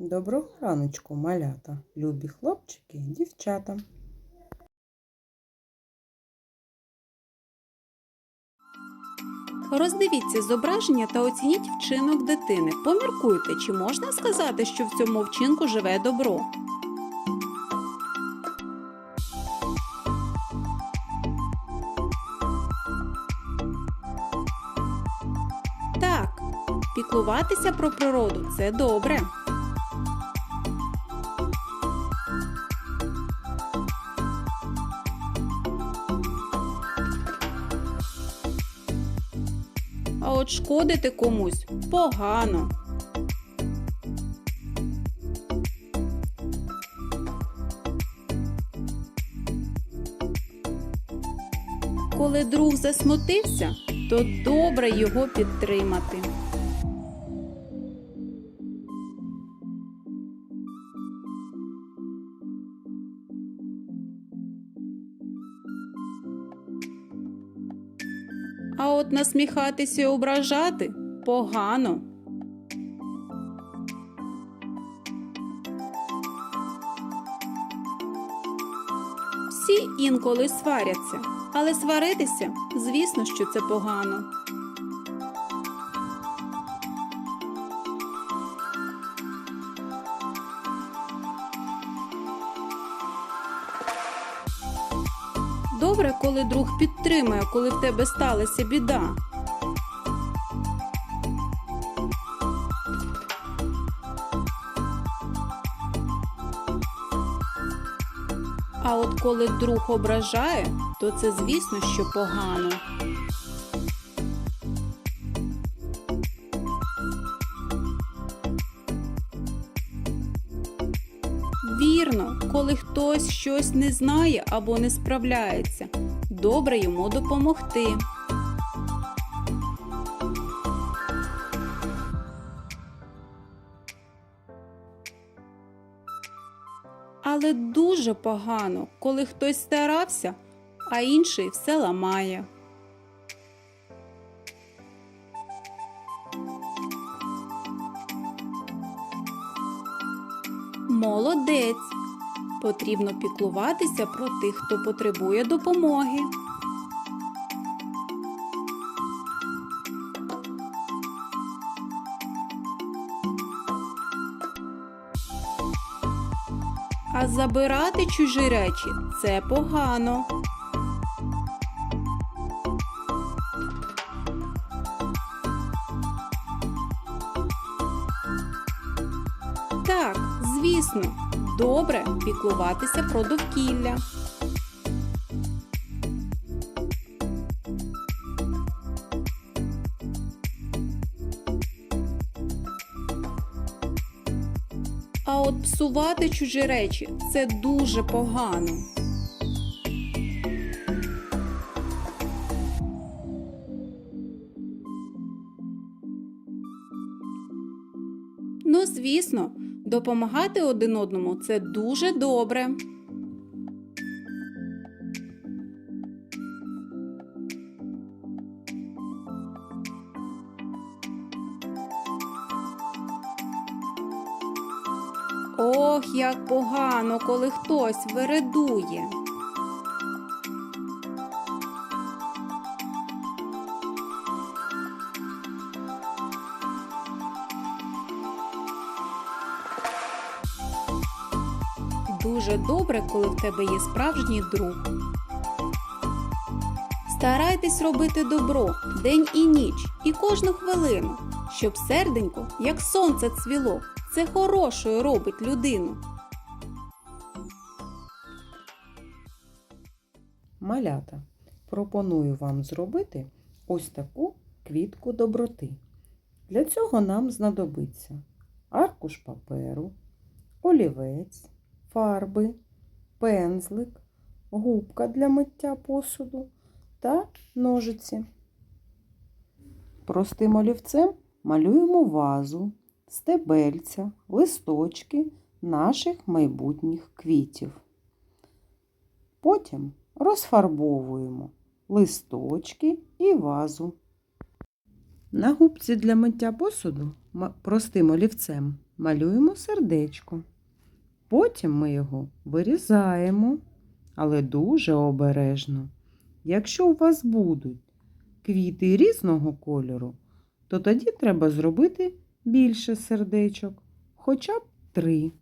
Доброго раночку, малята, любі хлопчики, дівчата. Роздивіться зображення та оцініть вчинок дитини. Поміркуйте, чи можна сказати, що в цьому вчинку живе добро. Так, піклуватися про природу це добре. А от шкодити комусь погано. Коли друг засмутився, то добре його підтримати. А от насміхатися і ображати погано. Всі інколи сваряться, але сваритися, звісно, що це погано. Добре, коли друг підтримує, коли в тебе сталася біда. А от коли друг ображає, то це звісно, що погано. Вірно, коли хтось щось не знає або не справляється, добре йому допомогти. Але дуже погано, коли хтось старався, а інший все ламає. Молодець. Потрібно піклуватися про тих, хто потребує допомоги. А забирати чужі речі це погано. Так, звісно, добре піклуватися про довкілля. А от псувати чужі речі це дуже погано. Ну, звісно, допомагати один одному це дуже добре. Ох, як погано, коли хтось вередує. Дуже добре, коли в тебе є справжній друг. Старайтесь робити добро день і ніч, і кожну хвилину, щоб серденько, як сонце цвіло, це хорошою робить людину. Малята, пропоную вам зробити ось таку квітку доброти. Для цього нам знадобиться аркуш паперу, олівець, фарби, пензлик, губка для миття посуду та ножиці. Простим олівцем малюємо вазу, стебельця, листочки наших майбутніх квітів. Потім розфарбовуємо листочки і вазу. На губці для миття посуду простим олівцем малюємо сердечко. Потім ми його вирізаємо, але дуже обережно. Якщо у вас будуть квіти різного кольору, то тоді треба зробити більше сердечок, хоча б три.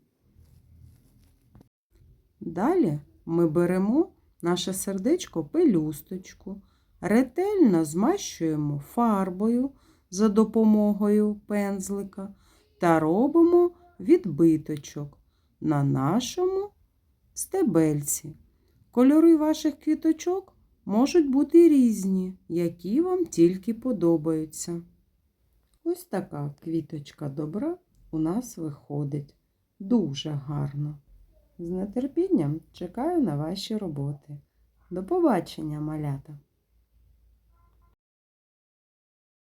Далі ми беремо наше сердечко пелюсточку, ретельно змащуємо фарбою за допомогою пензлика та робимо відбиточок на нашому стебельці. Кольори ваших квіточок можуть бути різні, які вам тільки подобаються. Ось така квіточка добра у нас виходить. Дуже гарно. З нетерпінням чекаю на ваші роботи. До побачення, малята!